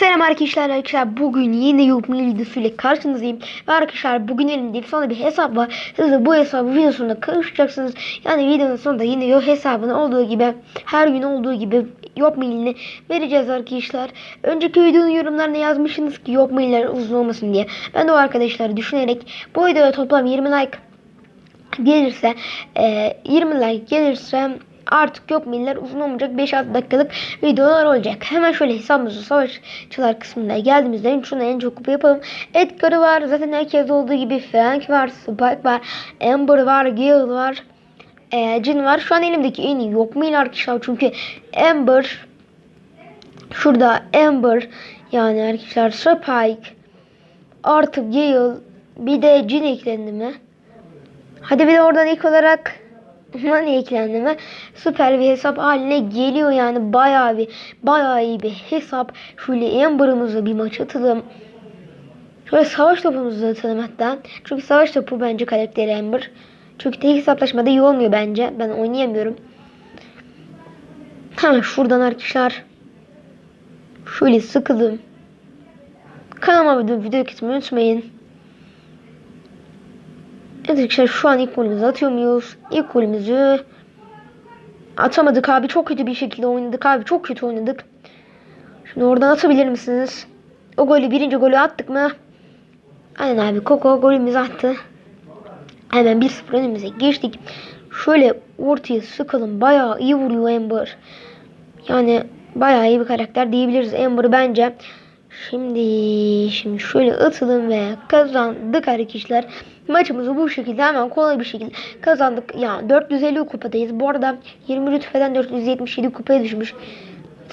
Selam arkadaşlar arkadaşlar. Bugün yine Yupmi videosuyla karşınızdayım. Ve arkadaşlar bugün elimde sonra bir hesap var. Siz de bu hesabı video sonunda karışacaksınız yani videonun sonunda yine yok hesabın olduğu gibi her gün olduğu gibi Yupmi'ni vereceğiz arkadaşlar. Önceki videonun yorumlarına yazmışsınız ki Yupmi'ler uzun olmasın diye. Ben de o arkadaşları düşünerek bu videoya toplam 20 like gelirse e, 20 like gelirse artık yok miller uzun olmayacak 5-6 dakikalık videolar olacak. Hemen şöyle hesabımızı savaşçılar kısmına geldiğimizde şunu en çok yapalım. Edgar'ı var zaten herkes olduğu gibi Frank var, Spike var, Amber var, Gale var, e, Jin var. Şu an elimdeki en iyi yok miller arkadaşlar çünkü Amber şurada Amber yani arkadaşlar Spike artık Gale bir de Jin eklendi mi? Hadi bir de oradan ilk olarak Money eklendi mi? Süper bir hesap haline geliyor yani bayağı bir bayağı iyi bir hesap. Şöyle Amber'ımızla bir maç atalım. Şöyle savaş topumuzu atalım hatta. Çünkü savaş topu bence karakteri Amber. Çünkü tek hesaplaşmada iyi olmuyor bence. Ben oynayamıyorum. Hemen şuradan arkadaşlar. Şöyle sıkıldım. Kanalıma video, video kesmeyi unutmayın. Arkadaşlar şu an ilk golümüzü atıyor muyuz? İlk golümüzü atamadık abi. Çok kötü bir şekilde oynadık abi. Çok kötü oynadık. Şimdi oradan atabilir misiniz? O golü birinci golü attık mı? Aynen abi. Koko golümüzü attı. Hemen 1-0 önümüze geçtik. Şöyle ortaya sıkalım. Bayağı iyi vuruyor Amber. Yani bayağı iyi bir karakter diyebiliriz. Amber bence. Şimdi şimdi şöyle atalım ve kazandık arkadaşlar. Maçımızı bu şekilde hemen kolay bir şekilde kazandık. Ya 450 kupadayız. Bu arada 20 rütbeden 477 kupaya düşmüş.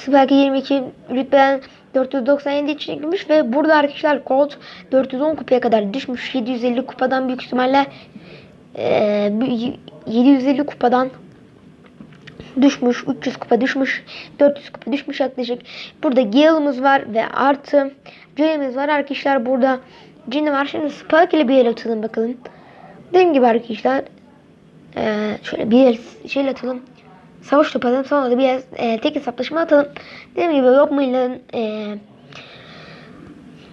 Belki 22 rütbeden 497 için girmiş ve burada arkadaşlar Colt 410 kupaya kadar düşmüş. 750 kupadan büyük ihtimalle e, 750 kupadan düşmüş. 300 kupa düşmüş. 400 kupa düşmüş yaklaşık. Burada Gale'ımız var ve artı Jay'imiz var arkadaşlar. Burada Cini var. Şimdi Spike ile bir el atalım bakalım. Dediğim gibi arkadaşlar e, şöyle bir el şeyle atalım. Savaş topu atalım. Sonra da bir el, e, tek hesaplaşma atalım. Dediğim gibi Yopmay'ın e,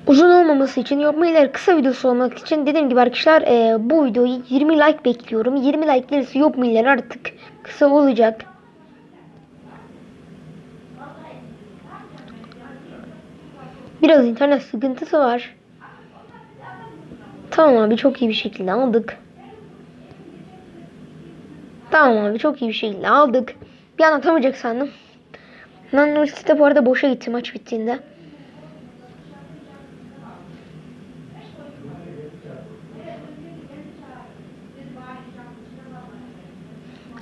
uzun olmaması için Yopmay'ın kısa videosu olmak için dediğim gibi arkadaşlar e, bu videoyu 20 like bekliyorum. 20 like gelirse Yopmay'ın artık kısa olacak. Biraz internet sıkıntısı var. Tamam abi çok iyi bir şekilde aldık. Tamam abi çok iyi bir şekilde aldık. Bir an atamayacak sandım. Lan ultisi bu arada boşa gitti maç bittiğinde.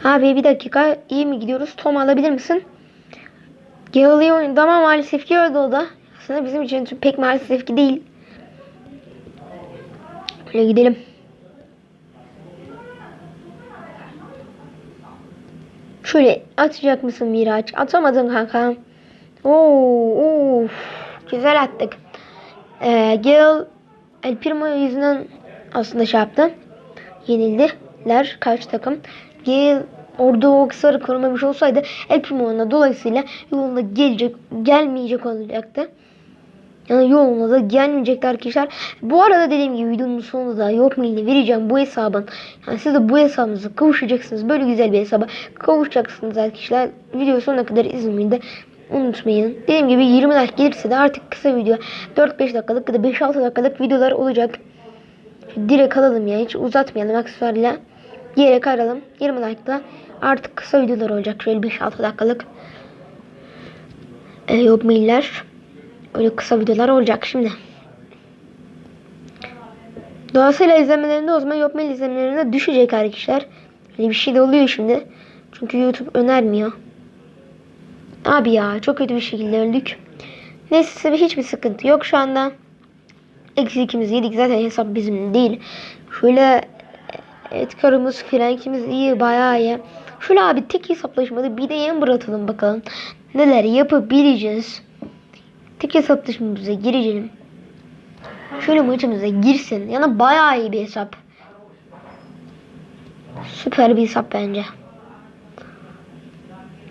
Abi bir dakika iyi mi gidiyoruz? Tom alabilir misin? Oynadı ama maalesef ki öldü o da. Aslında bizim için pek maalesef ki değil. Şöyle gidelim. Şöyle atacak mısın Miraç? Atamadın kanka. Oo, of. Güzel attık. Ee, Gale El Primo yüzünden aslında şey yaptı. Yenildiler karşı takım. Gale orada o sarı korumamış olsaydı El Primo'na dolayısıyla yolunda gelecek, gelmeyecek olacaktı. Yani yoluna da gelmeyecekler arkadaşlar. Bu arada dediğim gibi videonun sonunda da yok mailini vereceğim bu hesabın. Yani siz de bu hesabınıza kavuşacaksınız. Böyle güzel bir hesaba kavuşacaksınız arkadaşlar. Video sonuna kadar izlemeyi de unutmayın. Dediğim gibi 20 like gelirse de artık kısa video 4-5 dakikalık ya da 5-6 dakikalık videolar olacak. Direkt alalım ya hiç uzatmayalım aksesuarla. Direkt aralım. 20 like'da artık kısa videolar olacak. Şöyle 5-6 dakikalık. E, yok mailler. Öyle kısa videolar olacak şimdi. Doğasıyla izlemelerinde o zaman yok mail izlemelerinde düşecek arkadaşlar. Öyle bir şey de oluyor şimdi. Çünkü YouTube önermiyor. Abi ya çok kötü bir şekilde öldük. Neyse hiçbir sıkıntı yok şu anda. Eksi ikimiz yedik zaten hesap bizim değil. Şöyle Edgar'ımız, Frank'imiz iyi bayağı iyi. Şöyle abi tek hesaplaşmada bir de Amber atalım bakalım. Neler yapabileceğiz. Tek hesaplaşmamıza girelim. Şöyle maçımıza girsin. Yani bayağı iyi bir hesap. Süper bir hesap bence.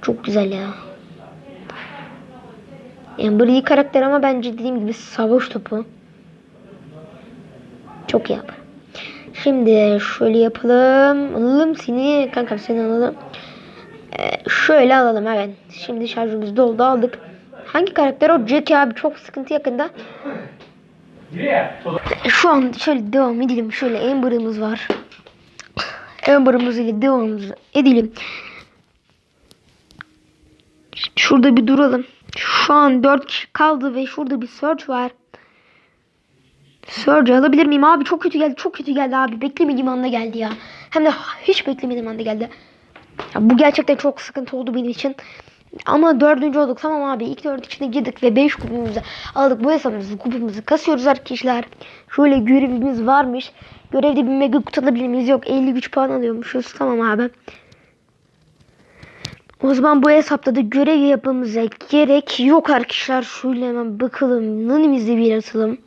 Çok güzel ya. Amber iyi karakter ama bence dediğim gibi savaş topu. Çok iyi Amber. Şimdi şöyle yapalım. Alalım seni. Kankam seni alalım. Ee, şöyle alalım evet. Şimdi şarjımız doldu aldık. Hangi karakter o? Jack abi çok sıkıntı yakında. Şu an şöyle devam edelim. Şöyle Amber'ımız var. Amber'ımız ile devam edelim. Şurada bir duralım. Şu an 4 kişi kaldı ve şurada bir search var. Surge alabilir miyim abi? Çok kötü geldi. Çok kötü geldi abi. Beklemediğim anda geldi ya. Hem de hiç beklemediğim anda geldi. Ya bu gerçekten çok sıkıntı oldu benim için. Ama dördüncü olduk. Tamam abi. İlk dört içine girdik ve beş kupumuzu aldık. Bu hesabımızı kupumuzu kasıyoruz arkadaşlar. Şöyle görevimiz varmış. Görevde bir mega kutu alabilir Yok 50 güç puan alıyormuşuz. Tamam abi. O zaman bu hesapta da görev yapmamıza gerek yok arkadaşlar. Şöyle hemen bakalım. Nanimizde bir atalım.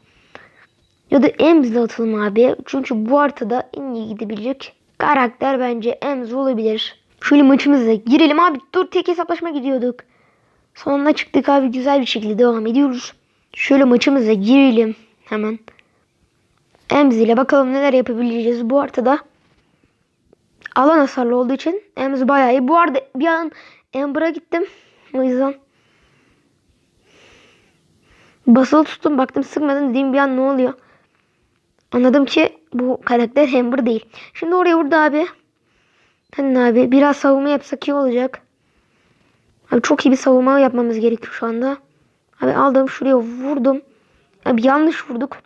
Ya da Ems'le atalım abi. Çünkü bu haritada en iyi gidebilecek karakter bence Ems olabilir. Şöyle maçımıza girelim abi. Dur tek hesaplaşma gidiyorduk. Sonuna çıktık abi. Güzel bir şekilde devam ediyoruz. Şöyle maçımıza girelim. Hemen. Ems ile bakalım neler yapabileceğiz bu haritada. Alan hasarlı olduğu için Ems bayağı iyi. Bu arada bir an Ember'a gittim. O yüzden basılı tuttum. Baktım sıkmadım dediğim bir an ne oluyor. Anladım ki bu karakter Amber değil. Şimdi oraya vurdu abi. Hani abi biraz savunma yapsak iyi olacak. Abi çok iyi bir savunma yapmamız gerekiyor şu anda. Abi aldım şuraya vurdum. Abi yanlış vurduk.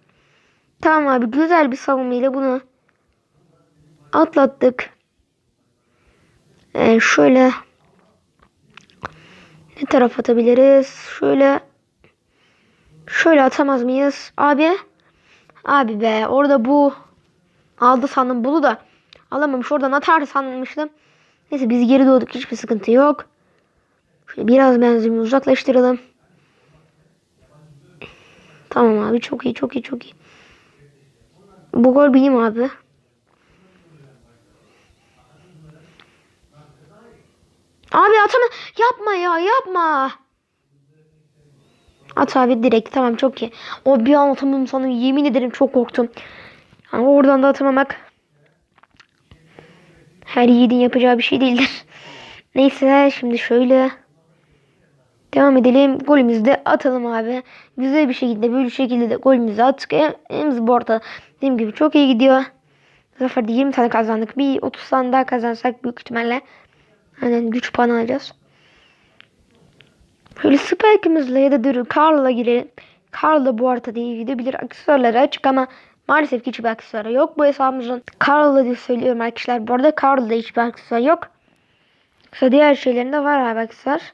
Tamam abi güzel bir savunma ile bunu atlattık. Ee, şöyle ne taraf atabiliriz? Şöyle şöyle atamaz mıyız? Abi Abi be orada bu aldı sandım bunu da alamamış. Oradan atar sanmıştım. Neyse biz geri doğduk. Hiçbir sıkıntı yok. Şöyle biraz benzimi uzaklaştıralım. Tamam abi çok iyi çok iyi çok iyi. Bu gol benim abi. Abi atama yapma ya yapma. At abi direkt tamam çok iyi. O bir an atamadım sanırım yemin ederim çok korktum. Yani oradan da atamamak her yiğidin yapacağı bir şey değildir. Neyse şimdi şöyle devam edelim. Golümüzü de atalım abi. Güzel bir şekilde böyle şekilde de golümüzü attık. Emz bu arada dediğim gibi çok iyi gidiyor. Zafer'de 20 tane kazandık. Bir 30 tane daha kazansak büyük ihtimalle aynen güç puan alacağız. Şöyle Spike'ımızla ya da dur Carl'la girelim. Carl da bu haritada iyi gidebilir. Aksesuarları açık ama maalesef ki hiçbir aksesuarı yok bu hesabımızın. Carl'la diye söylüyorum arkadaşlar. Bu arada Carl'da hiçbir aksesuar yok. Yoksa diğer şeylerinde var abi aksesuar.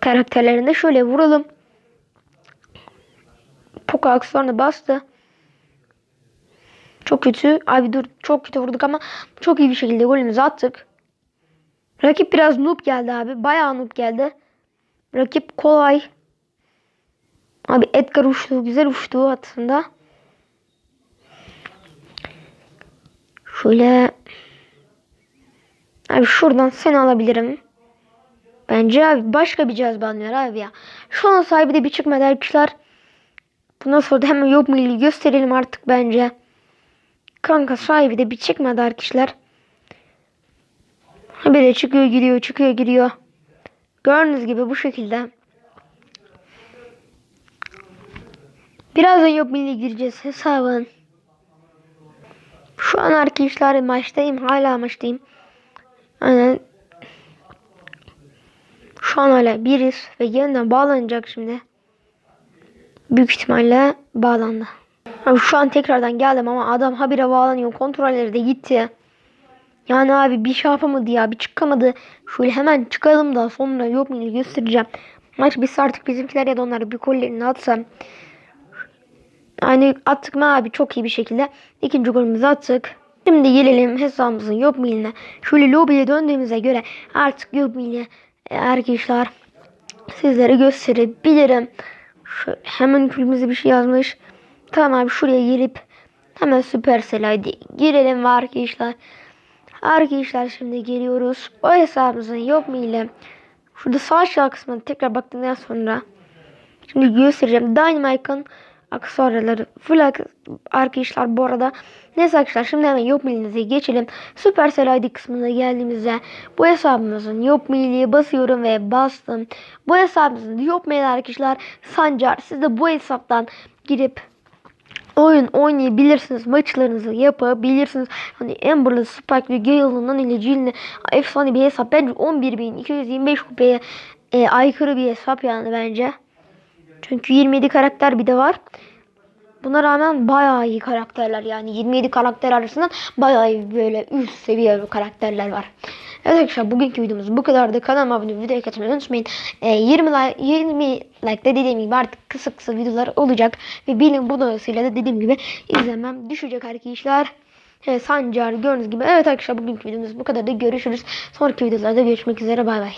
Karakterlerinde şöyle vuralım. Poco aksesuarını bastı. Çok kötü. Abi dur çok kötü vurduk ama çok iyi bir şekilde golümüzü attık. Rakip biraz noob geldi abi. Bayağı noob geldi. Rakip kolay. Abi Edgar uçtu. Güzel uçtu aslında. Şöyle. Abi şuradan seni alabilirim. Bence abi başka bir cihaz banlıyor abi ya. Şu an sahibi de bir çıkmadı arkadaşlar. Bundan sonra da hemen yok mu gösterelim artık bence. Kanka sahibi de bir çıkmadı arkadaşlar. Bir de çıkıyor giriyor çıkıyor giriyor. Gördüğünüz gibi bu şekilde. Birazdan yok milli gireceğiz hesabın. Şu an arkadaşlar maçtayım. Hala maçtayım. Aynen. Şu an hala biriz ve yeniden bağlanacak şimdi. Büyük ihtimalle bağlandı. Abi şu an tekrardan geldim ama adam habire bağlanıyor. Kontrolleri de gitti. Yani abi bir şey yapamadı ya bir çıkamadı. Şöyle hemen çıkalım da sonra yok mu göstereceğim. Maç bitse artık bizimkiler ya da onlar bir gollerini atsam. Yani attık mı abi çok iyi bir şekilde. ikinci golümüzü attık. Şimdi gelelim hesabımızın yok miline. Şöyle lobiye döndüğümüze göre artık yok mili arkadaşlar sizlere gösterebilirim. Şöyle hemen külümüze bir şey yazmış. Tamam abi şuraya girip hemen Supercell hadi girelim var arkadaşlar. Arkadaşlar şimdi geliyoruz. O hesabımızın yok mu ile Şurada sağ aşağı kısmına tekrar baktıktan sonra şimdi göstereceğim. Dynamite'ın aksesuarları full arkadaşlar bu arada. Neyse arkadaşlar şimdi hemen yok milinize geçelim. Supercell ID kısmına geldiğimizde bu hesabımızın yok mililiği basıyorum ve bastım. Bu hesabımızın yok mail arkadaşlar Sancar. Siz de bu hesaptan girip oyun oynayabilirsiniz. Maçlarınızı yapabilirsiniz. Hani Amber'lı Spike ve Gale'ın ile efsane bir hesap. Bence 11.225 kupaya e, aykırı bir hesap yani bence. Çünkü 27 karakter bir de var. Buna rağmen bayağı iyi karakterler yani 27 karakter arasından bayağı iyi böyle üst seviye karakterler var. Evet arkadaşlar bugünkü videomuz bu kadardı. Kanalıma abone videoya katılmayı unutmayın. Ee, 20 like, 20 like de dediğim gibi artık kısa kısa videolar olacak. Ve benim bu dolayısıyla da dediğim gibi izlemem düşecek arkadaşlar. Evet, Sancar gördüğünüz gibi. Evet arkadaşlar bugünkü videomuz bu kadar da görüşürüz. Sonraki videolarda görüşmek üzere bay bay.